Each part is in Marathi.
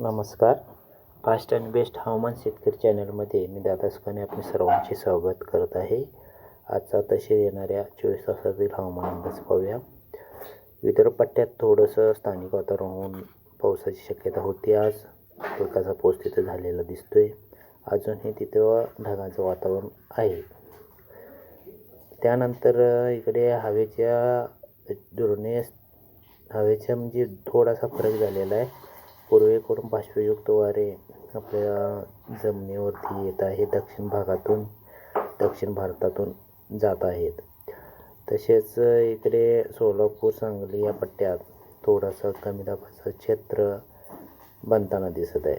नमस्कार. फास्ट अँड बेस्ट हवामान शेतकरी चॅनलमध्ये मी दादा सुखाने आपले सर्वांचे स्वागत करत आहे. आजचा तसे येणाऱ्या चोवीस तासातील हवामान अंदाज पाहूया. विदर्भ पट्ट्यात थोडंसं स्थानिक वातावरण होऊन पावसाची शक्यता होती आज. हलकाचा पाऊस तिथं झालेला दिसतोय. अजूनही तिथं ढगाचं वातावरण आहे. त्यानंतर इकडे हवेच्या धोरणे हवेच्या म्हणजे थोडासा फरक झालेला आहे. पूर्वेकडून बाष्पयुक्त वारे आपल्या जमिनीवरती येत आहे दक्षिण भागातून दक्षिण भारतातून जात आहेत. तसेच इकडे सोलापूर सांगली या पट्ट्यात थोडासा कमी दाबाचं क्षेत्र बनताना दिसत आहे.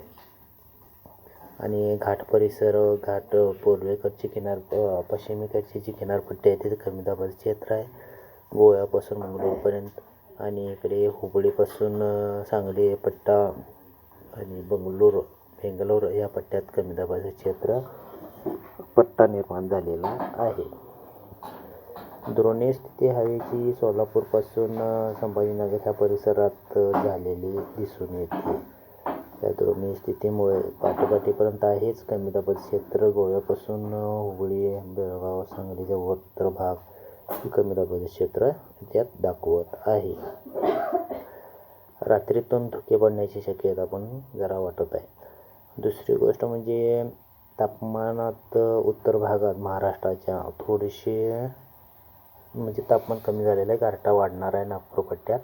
आणि घाट परिसर घाट पूर्वेकडची किनार पश्चिमेकडची जी किनारपट्टी आहे तिथे कमी दाबाचं क्षेत्र आहे. गोव्यापासून मंगळूरपर्यंत आणि इकडे हुबळीपासून सांगली पट्टा आणि बंगलोर बेंगलोर या पट्ट्यात कमी दाबाचं क्षेत्र पट्टा निर्माण झालेला आहे. द्रोणी स्थिती हवेची सोलापूरपासून संभाजीनगर ह्या परिसरात झालेली दिसून येते. या द्रोणी स्थितीमुळे पाठीपाठीपर्यंत आहेच कमी दाबाचं क्षेत्र. गोव्यापासून हुबळी बेळगाव सांगलीचा उत्तर भाग कमी दाबाचे क्षेत्र त्यात दाखवत आहे. रात्रीतून धुके पडण्याची शक्यता पण जरा वाटत आहे. दुसरी गोष्ट म्हणजे तापमानात उत्तर भागात महाराष्ट्राच्या थोडीशी म्हणजे तापमान कमी झालेलं आहे. गारठा वाढणार आहे नागपूर पट्ट्यात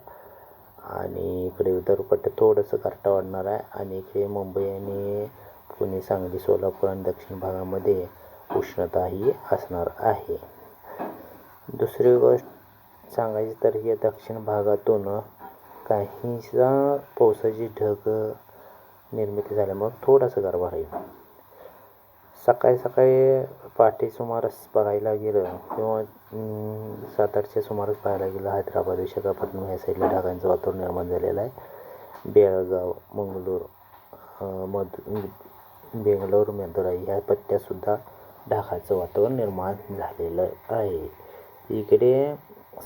आणि इकडे विदर्भ पट्ट्यात थोडंसं गारठा वाढणार आहे. आणि इकडे मुंबई आणि पुणे सांगली सोलापूर आणि दक्षिण भागामध्ये उष्णताही असणार आहे. दुसरी गोष्ट सांगायची तर ही दक्षिण भागातून काहीसा पावसाची ढग निर्मिती झाल्यामुळं थोडासा गारवा राहील. सकाळी सकाळी पहाटे सुमारास बघायला गेलं किंवा सात आठच्या सुमारास पाहायला गेलं हैदराबाद विशाखापट्टणम ह्या साईडला ढगांचं वातावरण निर्माण झालेलं आहे. बेळगाव मंगलोर मध बेंगलोर मदुराई ह्या पट्ट्यातसुद्धा ढगाचं वातावरण निर्माण झालेलं आहे. इकडे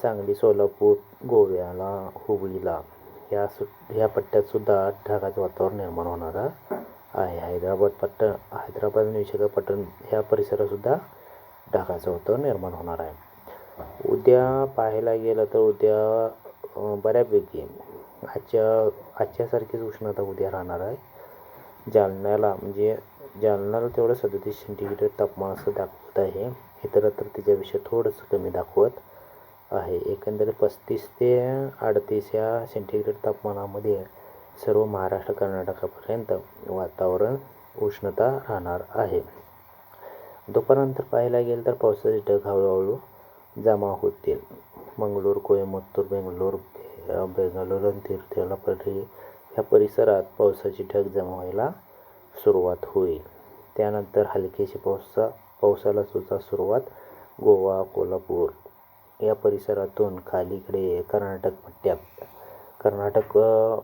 सांगली सोलापूर गोव्याला हुबळीला. ह्या सु ह्या पट्ट्यातसुद्धा ढगाचं वातावरण निर्माण होणार आहे. हैदराबाद पट्टण हैदराबाद आणि विशाखापट्टण ह्या परिसरातसुद्धा ढगाचं वातावरण निर्माण होणार आहे. उद्या पाहायला गेलं तर उद्या बऱ्यापैकी आजच्या आजच्यासारखीच उष्णता उद्या राहणार आहे. जालन्याला म्हणजे जालन्याला तेवढं सदतीस सेंटीमीटर तापमान असं दाखवत आहे. इतरत्र तिच्याविषयी थोडंसं कमी दाखवत आहे. एकंदरीत पस्तीस ते अडतीस या सेंटीग्रेड तापमानामध्ये सर्व महाराष्ट्र कर्नाटकापर्यंत वातावरण उष्णता राहणार आहे. दुपारनंतर पाहायला गेलं तर पावसाचे ढग हळूहळू जमा होतील. मंगळूर कोयमुत्तूर बेंगलोर बेंगलोर आणि तिरुचिरापल्ली ह्या परिसरात पावसाची ढग जमा व्हायला सुरुवात होईल. त्यानंतर हलकीशी पावसा पावसाला सुद्धा सुरुवात गोवा कोल्हापूर. या परिसरातून खालीकडे कर्नाटक पट्ट्यात कर्नाटक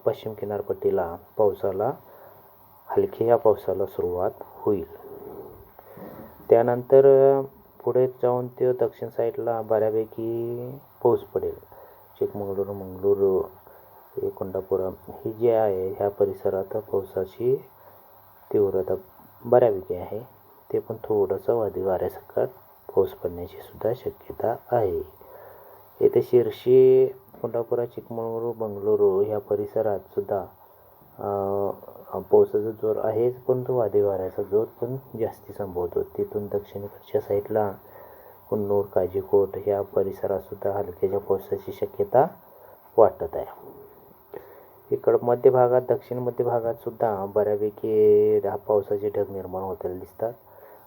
पश्चिम किनारपट्टीला पावसाला हलकी या पावसाला सुरुवात होईल. त्यानंतर पुढे जाऊन ते दक्षिण साईडला बऱ्यापैकी पाऊस पडेल. चिकमंगळूर मंगळूर कोंडापुरम ही जी आहे ह्या परिसरात पावसाची तीव्रता बऱ्यापैकी आहे. ते पण थोडंसं वादी वाऱ्यासकट पाऊस पडण्याची सुद्धा शक्यता आहे. येथे शिर्शी कोल्हापुरा चिकमंगळूर बंगळुरू ह्या परिसरात सुद्धा पावसाचा जोर आहेच पण तो वादळी वाऱ्याचा जोर पण जास्ती संभवतो. तिथून दक्षिणेकडच्या साईडला कुन्नूर काजीकोट ह्या परिसरातसुद्धा हलक्याच्या पावसाची शक्यता वाटत आहे. इकडं मध्य भागात दक्षिण मध्य भागातसुद्धा बऱ्यापैकी पावसाचे ढग निर्माण होताना दिसतात.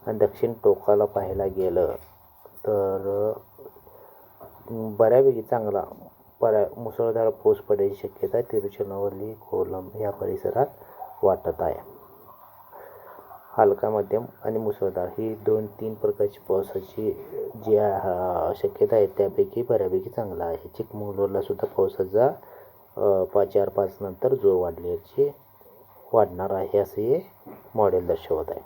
दक्षिण टोकाला पाहायला गेलं तर बऱ्यापैकी चांगला पर्या मुसळधार पाऊस पडायची शक्यता तिरुचनावली कोलम या परिसरात वाटत आहे. हलका मध्यम आणि मुसळधार ही दोन तीन प्रकारची पावसाची जी शक्यता आहे त्यापैकी बऱ्यापैकी चांगला आहे. चिकमंगलोरला सुद्धा पावसाचा पाच चार पाच नंतर जोर वाढल्याची वाढणार आहे असे हे मॉडेल दर्शवत आहे.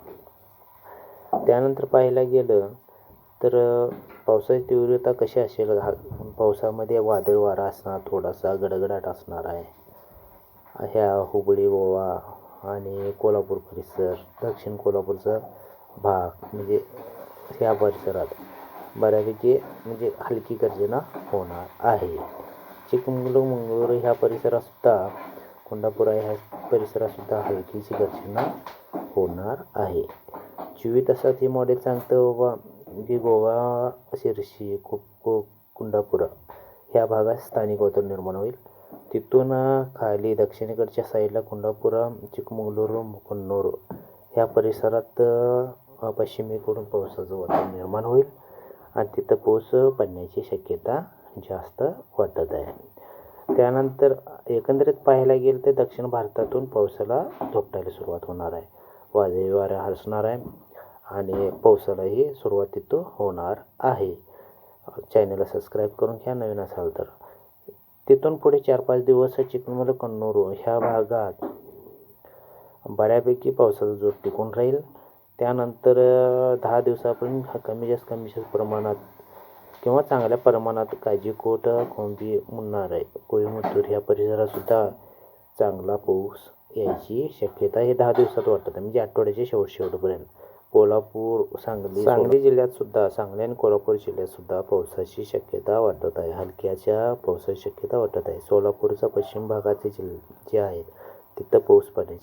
त्यानंतर पाहायला गेलं तर पावसाची तीव्रता कशी असेल? हा पावसामध्ये वादळ वारा असणार थोडासा गडगडाट असणार आहे. ह्या हुबळी गोवा आणि कोल्हापूर परिसर दक्षिण कोल्हापूरचा भाग म्हणजे ह्या परिसरात बऱ्यापैकी म्हणजे हलकी गर्जना होणार आहे. चिकमंगळूर मंगळूर ह्या परिसरातसुद्धा कोंडापुरा ह्या परिसरातसुद्धा हलकीची गर्जना होणार आहे. चोवीस तासात हे मॉडेल सांगतं बाबा की गोवा शिरशी कु कु कुंडापुरा ह्या भागात स्थानिक वातावरण निर्माण होईल. तिथून खाली दक्षिणेकडच्या साईडला कुंडापुरा चिकमंगळूर मुकन्नूर ह्या परिसरात पश्चिमेकडून पावसाचं वातावरण निर्माण होईल आणि तिथं पाऊस पडण्याची शक्यता जास्त वाटत आहे. त्यानंतर एकंदरीत पाहायला गेलं तर दक्षिण भारतातून पावसाला झोपटायला सुरुवात होणार आहे. वादळी वारा हसणार आहे. आणि पावसालाही सुरुवात तिथं होणार आहे. चॅनलला सबस्क्राईब करून घ्या नवीन असाल तर. तिथून पुढे चार पाच दिवस चिकमंगळूर कन्नूर ह्या भागात बऱ्यापैकी पावसाचा जोर टिकून राहील. त्यानंतर दहा दिवसापर्यंत कमी जास्त कमी जास्त प्रमाणात किंवा चांगल्या प्रमाणात काजीकोट कोंबी मुन्नार आहे कोईमुतूर ह्या परिसरातसुद्धा चांगला पाऊस यायची शक्यता हे दहा दिवसात वाटतं म्हणजे आठवड्याच्या शेवट शेवटपर्यंत. कोल्हापूर सांगली सांगली जिल्ह्यात सुद्धा सांगली आणि कोल्हापूर जिल्ह्यात सुद्धा पावसाची शक्यता वाटत आहे. हलक्याच्या पावसाची शक्यता वाटत आहे. सोलापूरचा पश्चिम भागाचे जिल्हे जे आहेत तिथं पाऊस पडण्याची